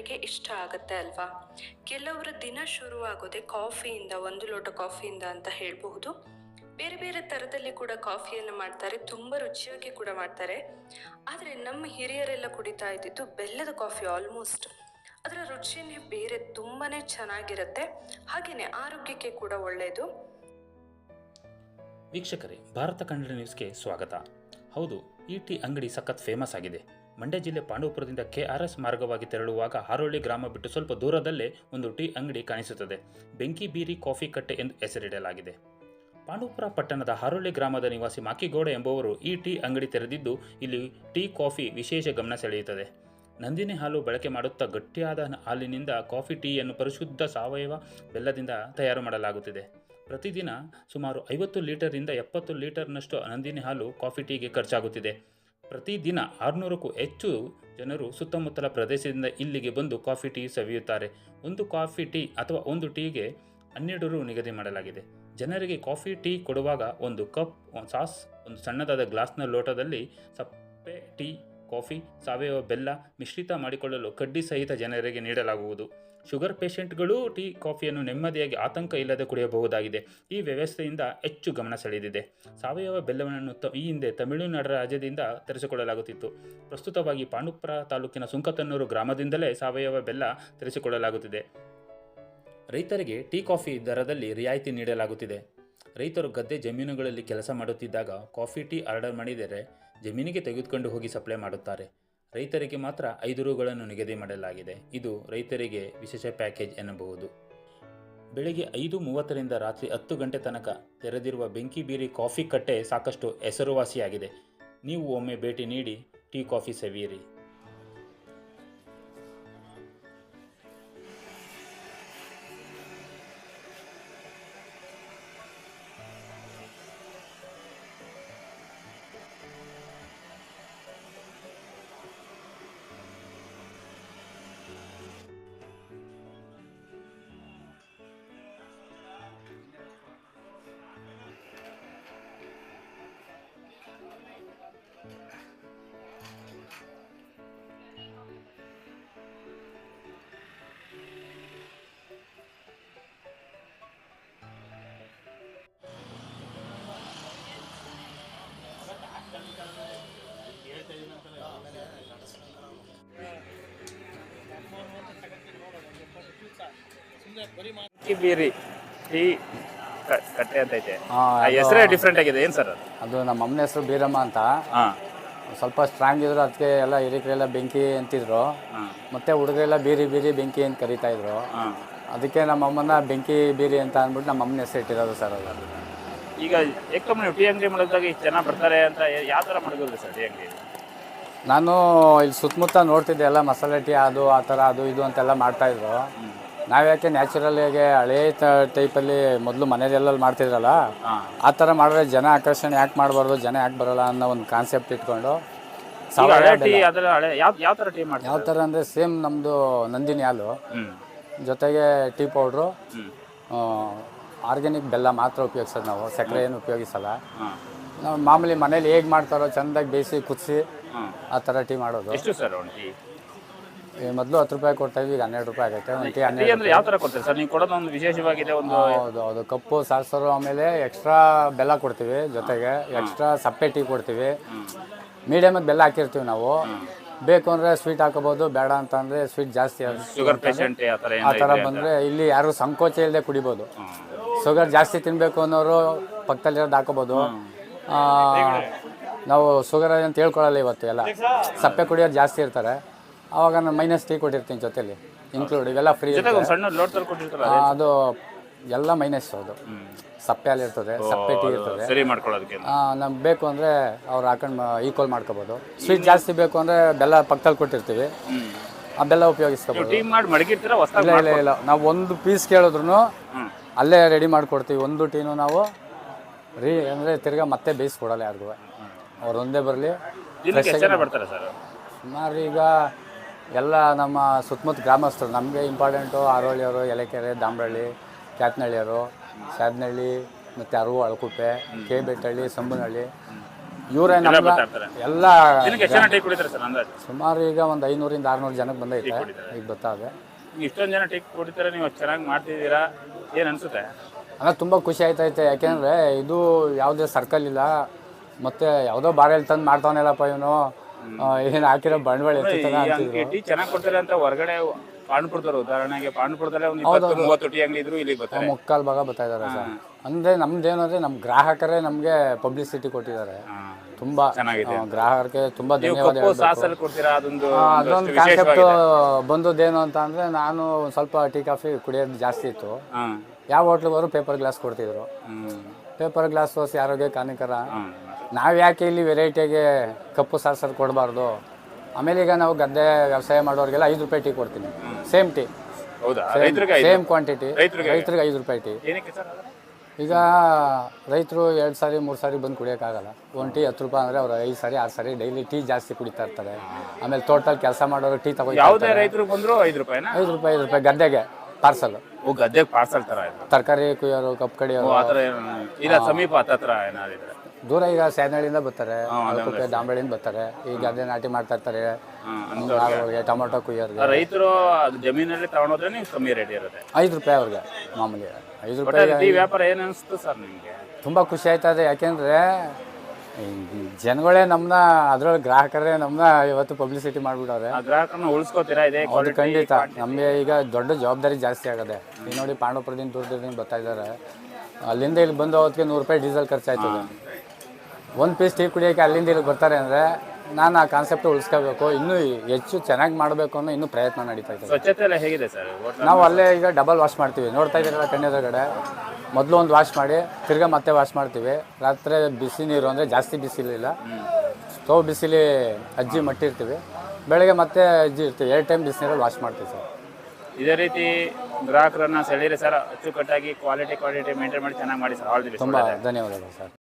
ಜನರಿಗೆ ಇಷ್ಟ ಆಗುತ್ತೆ ಅಲ್ವಾ? ಕೆಲವರ ದಿನ ಶುರುವಾಗೋದೆ ಕಾಫಿಯಿಂದ, ಒಂದು ಲೋಟ ಕಾಫಿಯಿಂದ ಅಂತ ಹೇಳಬಹುದು. ಬೇರೆ ಬೇರೆ ಥರದಲ್ಲಿ ಕೂಡ ಕಾಫಿಯನ್ನು ಮಾಡ್ತಾರೆ, ತುಂಬ ರುಚಿಯಾಗಿ ಕೂಡ ಮಾಡ್ತಾರೆ. ಆದರೆ ನಮ್ಮ ಹಿರಿಯರೆಲ್ಲ ಕುಡಿತಾ ಇದ್ದಿದ್ದು ಬೆಲ್ಲದ ಕಾಫಿ ಆಲ್ಮೋಸ್ಟ್ ಅದರ ರುಚಿಯೇ ಬೇರೆ ತುಂಬಾ ಚೆನ್ನಾಗಿರುತ್ತೆ. ಹಾಗೆಯೇ ಆರೋಗ್ಯಕ್ಕೆ ಕೂಡ ಒಳ್ಳೆಯದು ವೀಕ್ಷಕರೇ, ಭಾರತ ಕನ್ನಡ ನ್ಯೂಸ್ಗೆ ಸ್ವಾಗತ. ಹೌದು ಈ ಟಿ ಅಂಗಡಿ ಸಖತ್ ಫೇಮಸ್ ಆಗಿದೆ. ಮಂಡ್ಯ ಜಿಲ್ಲೆ ಪಾಂಡವಪುರದಿಂದ ಕೆಆರ್ಎಸ್ ಆರ್ ಎಸ್ ಮಾರ್ಗವಾಗಿ ತೆರಳುವಾಗ ಹಾರೋಳ್ಳಿ ಗ್ರಾಮ ಬಿಟ್ಟು ಸ್ವಲ್ಪ ದೂರದಲ್ಲೇ ಒಂದು ಟೀ ಅಂಗಡಿ ಕಾಣಿಸುತ್ತದೆ. ಬೆಂಕಿ ಬೀರಿ ಕಾಫಿ ಕಟ್ಟೆ ಎಂದು ಹೆಸರಿಡಲಾಗಿದೆ. ಪಾಂಡವಪುರ ಪಟ್ಟಣದ ಹಾರೋಳ್ಳಿ ಗ್ರಾಮದ ನಿವಾಸಿ ಮಾಕಿಗೌಡ ಎಂಬುವರು ಈ ಟೀ ಅಂಗಡಿ ತೆರೆದಿದ್ದು, ಇಲ್ಲಿ ಟೀ ಕಾಫಿ ವಿಶೇಷ ಗಮನ ಸೆಳೆಯುತ್ತದೆ. ನಂದಿನಿ ಹಾಲು ಬಳಕೆ ಮಾಡುತ್ತಾ ಗಟ್ಟಿಯಾದ ಹಾಲಿನಿಂದ ಕಾಫಿ ಟೀಯನ್ನು ಪರಿಶುದ್ಧ ಸಾವಯವ ಬೆಲ್ಲದಿಂದ ತಯಾರು ಮಾಡಲಾಗುತ್ತಿದೆ. ಪ್ರತಿದಿನ ಸುಮಾರು ಐವತ್ತು ಲೀಟರಿಂದ ಎಪ್ಪತ್ತು ಲೀಟರ್ನಷ್ಟು ನಂದಿನಿ ಹಾಲು ಕಾಫಿ ಟೀಗೆ ಖರ್ಚಾಗುತ್ತಿದೆ. ಪ್ರತಿದಿನ ಆರುನೂರಕ್ಕೂ ಹೆಚ್ಚು ಜನರು ಸುತ್ತಮುತ್ತಲ ಪ್ರದೇಶದಿಂದ ಇಲ್ಲಿಗೆ ಬಂದು ಕಾಫಿ ಟೀ ಸವಿಯುತ್ತಾರೆ. ಒಂದು ಕಾಫಿ ಟೀ ಅಥವಾ ಒಂದು ಟೀಗೆ ಹನ್ನೆರಡು ರು ನಿಗದಿ ಮಾಡಲಾಗಿದೆ. ಜನರಿಗೆ ಕಾಫಿ ಟೀ ಕೊಡುವಾಗ ಒಂದು ಕಪ್ ಸಾಸ್, ಒಂದು ಸಣ್ಣದಾದ ಗ್ಲಾಸ್ನ ಲೋಟದಲ್ಲಿ ಸಪ್ಪೆ ಟೀ ಕಾಫಿ, ಸಾವಯವ ಬೆಲ್ಲ ಮಿಶ್ರಿತ ಮಾಡಿಕೊಳ್ಳಲು ಕಡ್ಡಿ ಸಹಿತ ಜನರಿಗೆ ನೀಡಲಾಗುವುದು. ಶುಗರ್ ಪೇಷಂಟ್ಗಳು ಟೀ, ಕಾಫಿಯನ್ನು ನೆಮ್ಮದಿಯಾಗಿ ಆತಂಕ ಇಲ್ಲದೆ ಕುಡಿಯಬಹುದಾಗಿದೆ. ಈ ವ್ಯವಸ್ಥೆಯಿಂದ ಹೆಚ್ಚು ಗಮನ ಸೆಳೆದಿದೆ. ಸಾವಯವ ಬೆಲ್ಲವನ್ನು ಈ ಹಿಂದೆ ತಮಿಳುನಾಡು ರಾಜ್ಯದಿಂದ ತರಿಸಿಕೊಳ್ಳಲಾಗುತ್ತಿತ್ತು. ಪ್ರಸ್ತುತವಾಗಿ ಪಾಂಡುಪುರ ತಾಲೂಕಿನ ಸುಂಕತನ್ನೂರು ಗ್ರಾಮದಿಂದಲೇ ಸಾವಯವ ಬೆಲ್ಲ ತರಿಸಿಕೊಳ್ಳಲಾಗುತ್ತಿದೆ. ರೈತರಿಗೆ ಟೀ, ಕಾಫಿ ದರದಲ್ಲಿ ರಿಯಾಯಿತಿ ನೀಡಲಾಗುತ್ತಿದೆ. ರೈತರು ಗದ್ದೆ ಜಮೀನುಗಳಲ್ಲಿ ಕೆಲಸ ಮಾಡುತ್ತಿದ್ದಾಗ ಕಾಫಿ, ಟೀ ಆರ್ಡರ್ ಮಾಡಿದರೆ ಜಮೀನಿಗೆ ತೆಗೆದುಕೊಂಡು ಹೋಗಿ ಸಪ್ಲೈ ಮಾಡುತ್ತಾರೆ. ರೈತರಿಗೆ ಮಾತ್ರ ಐದು ರೂಗಳನ್ನು ನಿಗದಿ ಮಾಡಲಾಗಿದೆ. ಇದು ರೈತರಿಗೆ ವಿಶೇಷ ಪ್ಯಾಕೇಜ್ ಎನ್ನಬಹುದು. ಬೆಳಿಗ್ಗೆ ಐದು ಮೂವತ್ತರಿಂದ ರಾತ್ರಿ ಹತ್ತು ಗಂಟೆ ತನಕ ತೆರೆದಿರುವ ಬೆಂಕಿ ಬೀರಿ ಕಾಫಿ ಕಟ್ಟೆ ಸಾಕಷ್ಟು ಹೆಸರುವಾಸಿಯಾಗಿದೆ. ನೀವು ಒಮ್ಮೆ ಭೇಟಿ ನೀಡಿ ಟೀ ಕಾಫಿ ಸವಿಯಿರಿ. ಬೀರಿ. ಟೀ ಕಟ್ಟೆ ಅಂತ ಐತೆ. ಹಾ, ಅದು- ಹೆಸರೇ ಡಿಫ್ರೆಂಟ್ ಆಗಿದೆ. ಏನ್ ಸರ್ ಅದು? ನಮ್ಮ ಅಮ್ಮನ ಹೆಸರು ಬೀರಮ್ಮ ಅಂತ. ಹಾಂ. ಸ್ವಲ್ಪ ಸ್ಟ್ರಾಂಗ್ ಇದ್ರು ಅದಕ್ಕೆ ಎಲ್ಲ ಹಿರಿಕರೆಲ್ಲ ಬೆಂಕಿ ಅಂತಿದ್ರು. ಹಾಂ. ಮತ್ತೆ ಹುಡುಗರೆಲ್ಲ ಬೀರಿ ಬೀರಿ ಬೆಂಕಿ ಅಂತ ಕರಿತಾ ಇದ್ರು. ಹಾಂ. ಅದಕ್ಕೆ ನಮ್ಮ ಅಮ್ಮನ ಬೆಂಕಿ ಬೀರಿ ಅಂತ ಅಂದ್ಬಿಟ್ಟು ನಮ್ಮ ಅಮ್ಮನ ಹೆಸರು ಇಟ್ಟಿರೋದು ಸರ್ ಅದು. ಈಗ ನೀವು ಟೀ ಅಂಗಡಿ ಮಾಡಿದಾಗ ಇಷ್ಟು ಜನ ಬರ್ತಾರೆ ಅಂತ ಯಾವ ಥರ ಮಾಡಿದ್ರು ಸರ್ ಟೀ ಅಂಗಡಿ? ನಾನು ಇಲ್ಲಿ ಸುತ್ತಮುತ್ತ ನೋಡ್ತಿದ್ದೆ ಎಲ್ಲ ಮಸಾಲೆ ಟೀ ಅದು ಆ ಥರ ಅದು ಇದು ಅಂತೆಲ್ಲ ಮಾಡ್ತಾಯಿದ್ರು ನಾವ್ಯಾಕೆ ಹೇಗೆ ಹಳೇ ಟೈಪಲ್ಲಿ ಮೊದಲು ಮನೆಯಲ್ಲೆಲ್ಲ ಮಾಡ್ತಿದ್ರಲ್ಲ ಆ ಥರ ಮಾಡಿದ್ರೆ ಜನ ಆಕರ್ಷಣೆ ಯಾಕೆ ಮಾಡಬಾರ್ದು ಜನ ಯಾಕೆ ಬರೋಲ್ಲ ಅನ್ನೋ ಒಂದು ಕಾನ್ಸೆಪ್ಟ್ ಇಟ್ಕೊಂಡು ಸಾವಯವ ಟೀ ಯಾವ ಥರ ಟೀ ಯಾವ ಥರ ಅಂದರೆ ಸೇಮ್ ನಮ್ಮದು ನಂದಿನಿ ಹಾಲು. ಜೊತೆಗೆ ಟೀ ಪೌಡ್ರು. ಆರ್ಗ್ಯಾನಿಕ್ ಬೆಲ್ಲ ಮಾತ್ರ ಉಪಯೋಗಿಸೋದು ನಾವು ಸಕ್ಕರೆ ಏನು ಉಪಯೋಗಿಸಲ್ಲ. ನಾವು ಮಾಮೂಲಿ ಮನೇಲಿ ಹೇಗೆ ಮಾಡ್ತಾರೋ ಚೆಂದಾಗಿ ಬೇಯಿಸಿ ಕುದಿಸಿ ಆ ಥರ ಟೀ ಮಾಡೋದು. ಎಷ್ಟು ಸರ್ ಒಂದು ಟೀ? ಮೊದಲು ಹತ್ತು ರೂಪಾಯಿ ಕೊಡ್ತಾ ಇದ್ವಿ ಈಗ ಹನ್ನೆರಡು ರೂಪಾಯಿ ಆಗುತ್ತೆ ಒಂದು ಟೀ ಟೀ ಹನ್ನೆರಡು ಅಂದ್ರೆ ಯಾವ ಥರ ಕೊಡ್ತಾರೆ ಸರ್? ನೀವು ಕೊಡೋದು ಒಂದು ವಿಶೇಷವಾಗಿದೆ ಒಂದು ಹೌದು ಹೌದು. ಕಪ್ಪು ಸಾಸರು ಆಮೇಲೆ ಎಕ್ಸ್ಟ್ರಾ ಬೆಲ್ಲ ಕೊಡ್ತೀವಿ ಜೊತೆಗೆ. ಎಕ್ಸ್ಟ್ರಾ ಸಪ್ಪೆ ಟೀ ಕೊಡ್ತೀವಿ. ಮೀಡಿಯಮಿಗೆ ಬೆಲ್ಲ ಹಾಕಿರ್ತೀವಿ ನಾವು. ಬೇಕು ಅಂದರೆ ಸ್ವೀಟ್ ಹಾಕೋಬೋದು ಬೇಡ ಅಂತಂದರೆ ಸ್ವೀಟ್ ಜಾಸ್ತಿ ಶುಗರ್ ಪೇಷಂಟ್ ಆ ಥರ ಆ ಥರ ಬಂದರೆ ಇಲ್ಲಿ ಯಾರು ಸಂಕೋಚ ಇಲ್ಲದೆ ಕುಡಿಬೋದು. ಶುಗರ್ ಜಾಸ್ತಿ ತಿನ್ನಬೇಕು ಅನ್ನೋರು ಪಕ್ಕದಲ್ಲಿರೋದು ಹಾಕೋಬೋದು. ಆ, ನಾವು ಶುಗರ್ ಅಂತ ಹೇಳ್ಕೊಳ್ಳಲ್ಲ ಇವತ್ತು ಎಲ್ಲ. ಸಪ್ಪೆ ಕುಡಿಯೋರು ಜಾಸ್ತಿ ಇರ್ತಾರೆ. ಆವಾಗ ನಾನು ಮೈನಸ್ ಟೀ ಕೊಟ್ಟಿರ್ತೀನಿ ಜೊತೆಲಿ ಇನ್ಕ್ಲೂಡ್ ಇವೆಲ್ಲ ಫ್ರೀ ಅದು ಎಲ್ಲ ಮೈನಸ್ ಅದು. ಸಪ್ಪೆ ಅಲ್ಲಿ ಇರ್ತದೆ ಸಪ್ಪೆ ಟೀ ಇರ್ತದೆ. ನಮ್ಗೆ ಬೇಕು ಅಂದರೆ ಅವ್ರು ಹಾಕೊಂಡು ಈಕ್ವಲ್ ಮಾಡ್ಕೋಬೋದು. ಸ್ವೀಟ್ ಜಾಸ್ತಿ ಬೇಕು ಅಂದರೆ ಬೆಲ್ಲ ಪಕ್ಕದಲ್ಲಿ ಕೊಟ್ಟಿರ್ತೀವಿ. ಆ ಬೆಲ್ಲ ಉಪಯೋಗಿಸ್ಕೋಬೋದು. ಇಲ್ಲ ಇಲ್ಲ ಇಲ್ಲ. ನಾವು ಒಂದು ಪೀಸ್ ಕೇಳಿದ್ರು ಅಲ್ಲೇ ರೆಡಿ ಮಾಡಿಕೊಡ್ತೀವಿ. ಒಂದು ಟೀನು ನಾವು ರೀ ಅಂದರೆ ತಿರ್ಗಾ ಮತ್ತೆ ಬೇಯಿಸ್ಕೊಡಲ್ಲ ಯಾರಿಗೂ. ಅವ್ರು ಒಂದೇ ಬರಲಿ. ದಿನಕ್ಕೆ ಎಷ್ಟು ಜನ ಬರ್ತಾರೆ ಸರ್? ಸುಮಾರು ಈಗ ಎಲ್ಲ ನಮ್ಮ ಸುತ್ತಮುತ್ತ ಗ್ರಾಮಸ್ಥರು ನಮಗೆ ಇಂಪಾರ್ಟೆಂಟು ಆರೋಳಿಯವರು ಎಲೆಕೆರೆ ದಾಂಬಳ್ಳಿ ಕ್ಯಾತ್ನಳ್ಳಿಯವರು ಸ್ಯಾದ್ನಳ್ಳಿ ಮತ್ತು ಅರವು ಅಳಕುಪ್ಪೆ ಕೆ ಬೆಟ್ಟಳ್ಳಿ ಸಂಬನಹಳ್ಳಿ ಇವರೇ ನಮ್ಮ ಎಲ್ಲ ಸುಮಾರು ಈಗ ಒಂದು ಐನೂರಿಂದ ಆರುನೂರು ಜನಕ್ಕೆ ಬಂದೈತೆ ಈಗ ಬರ್ತಾವೆ ಇಷ್ಟೊಂದು ಜನ ಟೀಕ್ ಕುಡಿತಾರೆ ನೀವು ಚೆನ್ನಾಗಿ ಮಾಡ್ತಿದ್ದೀರಾ? ಏನು ಅನಿಸುತ್ತೆ? ಅಂದರೆ ತುಂಬ ಖುಷಿ ಆಯ್ತೈತೆ. ಯಾಕೆಂದರೆ ಇದು ಯಾವುದೇ ಸರ್ಕಲ್ ಇಲ್ಲ. ಮತ್ತು ಯಾವುದೋ ಬಾರೆಯಲ್ಲಿ ತಂದು ಮಾಡ್ತಾವನೆಲ್ಲಪ್ಪ ಇವನು. ಏನು ಹಾಕಿರೋ ಬಂಡವಾಳ ಅಂತಿದ್ರು. ಟೀ ಚೆನ್ನಾಗಿ ಕೊಡ್ತಾರೆ ಅಂತ ಹೊರಗಡೆ ಪಾಂಡುಪುರದವ್ರು ಉದಾಹರಣೆಗೆ ಪಾಂಡುಪುರದಲ್ಲೇ ಒಂದು ಇಪ್ಪತ್ತು ಮೂವತ್ತು ಟೀ ಅಂಗಡಿ ಇದ್ರು ಇಲ್ಲಿ ಬರ್ತಾರೆ. ಮುಕ್ಕಾಲು ಭಾಗ ಬರ್ತಾ ಇದ್ದಾರೆ ಸರ್. ಅಂದರೆ ನಮ್ದೇನು ಅಂದರೆ ನಮ್ಮ ಗ್ರಾಹಕರೇ ನಮಗೆ ಪಬ್ಲಿಸಿಟಿ ಕೊಟ್ಟಿದ್ದಾರೆ. ತುಂಬಾ ಚೆನ್ನಾಗಿದೆ. ಗ್ರಾಹಕರಿಗೆ ತುಂಬಾ ಧನ್ಯವಾದ ಅದೊಂದು ಕಾನ್ಸೆಪ್ಟ್ ಬಂದದ್ದೇನು ಅಂತ ಅಂದ್ರೆ ನಾನು ಒಂದು ಸ್ವಲ್ಪ ಟೀ ಕಾಫಿ ಕುಡಿಯೋದು ಜಾಸ್ತಿ ಇತ್ತು. ಯಾವ ಹೋಟ್ಲಿಗೆ ಹೋದ್ರು ಪೇಪರ್ ಗ್ಲಾಸ್ ಕೊಡ್ತಿದ್ರು ಪೇಪರ್ ಗ್ಲಾಸ್ ತೋರಿಸಿ ಹಾನಿಕರ. ಹಾಂ ನಾವು ಯಾಕೆ ಇಲ್ಲಿ ವೆರೈಟಿಯಾಗಿ ಕಪ್ಪು ಸಾರ್ಸರ್ ಕೊಡಬಾರ್ದು? ಆಮೇಲೆ ಈಗ ನಾವು ಗದ್ದೆ ವ್ಯವಸಾಯ ಮಾಡೋರಿಗೆಲ್ಲ ಐದು ರೂಪಾಯಿ ಟೀ ಕೊಡ್ತೀನಿ. Same tea. ಹೌದಾ? ರೈತರಿಗೆ ಐದು. ಸೇಮ್ ಕ್ವಾಂಟಿಟಿ ರೈತ್ರಿಗೆ ರೈತರಿಗೆ ಐದು ರೂಪಾಯಿ ಟೀ. ಏನಕ್ಕೆ ಸರ್ ಅದು? ಈಗ ರೈತರು ಎರಡು ಸಾರಿ ಮೂರು ಸಾರಿ ಬಂದು ಕುಡಿಯೋಕ್ಕಾಗಲ್ಲ. ಒನ್ ಟೀ ಹತ್ತು ರೂಪಾಯಿ ಅಂದರೆ ಅವ್ರು ಐದು ಸಾರಿ ಆರು ಸಾರಿ ಡೈಲಿ ಟೀ ಜಾಸ್ತಿ ಕುಡಿತಾ ಇರ್ತಾರೆ. ಆಮೇಲೆ ತೋಟದಲ್ಲಿ ಕೆಲಸ ಮಾಡೋರು ಟೀ ತಗೋ ಯಾವುದೇ ರೈತರು ಬಂದ್ರು ಐದು ರೂಪಾಯಿನಾ? ಐದು ರೂಪಾಯಿ ಐದು ರೂಪಾಯಿ ಗದ್ದೆಗೆ ಪಾರ್ಸಲ್ ಓ ಪಾರ್ಸಲ್ ತರ ಇದು. ತರಕಾರಿ ಕುಯ್ಯೋರು ಕಪ್ ಕಡಿಯೋರು. ಆ ಥರ ಇಲ್ಲ ಸಮೀಪ ಹತ್ತತ್ರ ದೂರ ಈಗ ಸ್ಯಾನಹಳ್ಳಿಯಿಂದ ಬರ್ತಾರೆ ಅಳಕುಪ್ಪೆ ದಾಂಬಳಿಯಿಂದ ಬರ್ತಾರೆ. ಈ ಗದ್ದೆ ನಾಟಿ ಮಾಡ್ತಾ ಇರ್ತಾರೆ. ಅವ್ರಿಗೆ. ಟೊಮೊಟೊ ಕುಯ್ಯೋರ್ಗೆ. ರೈತರು ಜಮೀನಲ್ಲಿ ತಗೊಂಡೋದ್ರೆ ನೀವು ಕಮ್ಮಿ ರೇಟ್ ಇರುತ್ತೆ. ಐದು ರೂಪಾಯಿ ಅವ್ರಿಗೆ ಮಾಮೂಲಿ. ಐದು ರೂಪಾಯಿ ಈ ವ್ಯಾಪಾರ ಏನು ಅನಿಸ್ತು ಸರ್ ನಿಮಗೆ? ತುಂಬ ಖುಷಿ ಆಯ್ತದೆ ಯಾಕೆಂದರೆ ಜನಗಳೇ ನಮ್ಮನ್ನ ಅದ್ರೊಳಗೆ ಗ್ರಾಹಕರೇ ನಮ್ಮನ್ನ ಇವತ್ತು ಪಬ್ಲಿಸಿಟಿ ಮಾಡಿಬಿಡವ್ರೆ ಆ ಗ್ರಾಹಕರನ್ನ ಉಳಿಸ್ಕೋತೀರಾ ಇದೇ ಅದು ಖಂಡಿತ. ನಮಗೆ ಈಗ ದೊಡ್ಡ ಜವಾಬ್ದಾರಿ ಜಾಸ್ತಿ ಆಗದೆ. ಈಗ ನೋಡಿ ಪಾಂಡವಪುರದಿಂದ ದೂರದಿಂದ ಬರ್ತಾ ಇದ್ದಾರೆ. ಅಲ್ಲಿಂದ ಇಲ್ಲಿ ಬಂದು ಅವತ್ತಿಗೆ ನೂರು ರೂಪಾಯಿ ಡೀಸೆಲ್ ಖರ್ಚಾಯ್ತದೆ. ಒಂದು ಪೀಸ್ ಟೀ ಕುಡಿಯೋಕ್ಕೆ ಅಲ್ಲಿಂದ ಇಲ್ಲಿಗೆ ಬರ್ತಾರೆ ಅಂದರೆ ನಾನು ಆ ಕಾನ್ಸೆಪ್ಟ್ ಉಳಿಸ್ಕೋಬೇಕು. ಇನ್ನೂ ಹೆಚ್ಚು ಚೆನ್ನಾಗಿ ಮಾಡಬೇಕು ಅನ್ನೋ ಇನ್ನೂ ಪ್ರಯತ್ನ ನಡೀತಾ ಇದೆ. ಸ್ವಚ್ಛತೆ ಎಲ್ಲ ಹೇಗಿದೆ ಸರ್? ನಾವು ಅಲ್ಲೇ ಈಗ ಡಬಲ್ ವಾಶ್ ಮಾಡ್ತೀವಿ. ನೋಡ್ತಾ ಇದ್ದೀರಲ್ಲ ಕಣ್ಣೆದುರುಗಡೆ ಮೊದಲು ಒಂದು ವಾಶ್ ಮಾಡಿ ತಿರ್ಗಾ ಮತ್ತೆ ವಾಶ್ ಮಾಡ್ತೀವಿ. ರಾತ್ರಿ ಬಿಸಿ ನೀರು ಅಂದರೆ ಜಾಸ್ತಿ ಬಿಸಿಲಿಲ್ಲ ಸ್ಟವ್ ಬಿಸಿಲಿ ಅಜ್ಜಿ ಮಟ್ಟಿರ್ತೀವಿ. ಬೆಳಗ್ಗೆ ಮತ್ತೆ ಅಜ್ಜಿ ಇರ್ತೀವಿ. ಎರಡು ಟೈಮ್ ಬಿಸಿನೀರಲ್ಲಿ ವಾಶ್ ಮಾಡ್ತೀವಿ ಸರ್. ಇದೇ ರೀತಿ ಗ್ರಾಹಕರನ್ನ ಸೆಳೀರಿ ಸರ್. ಅಚ್ಚುಕಟ್ಟಾಗಿ ಕ್ವಾಲಿಟಿ ಕ್ವಾಲಿಟಿ ಮೇಂಟೈನ್ ಮಾಡಿ ಚೆನ್ನಾಗಿ ಮಾಡಿ ಸರ್. ಆಲ್ ದಿ ಬೆಸ್ಟ್ ತುಂಬ ಧನ್ಯವಾದಗಳು ಸರ್.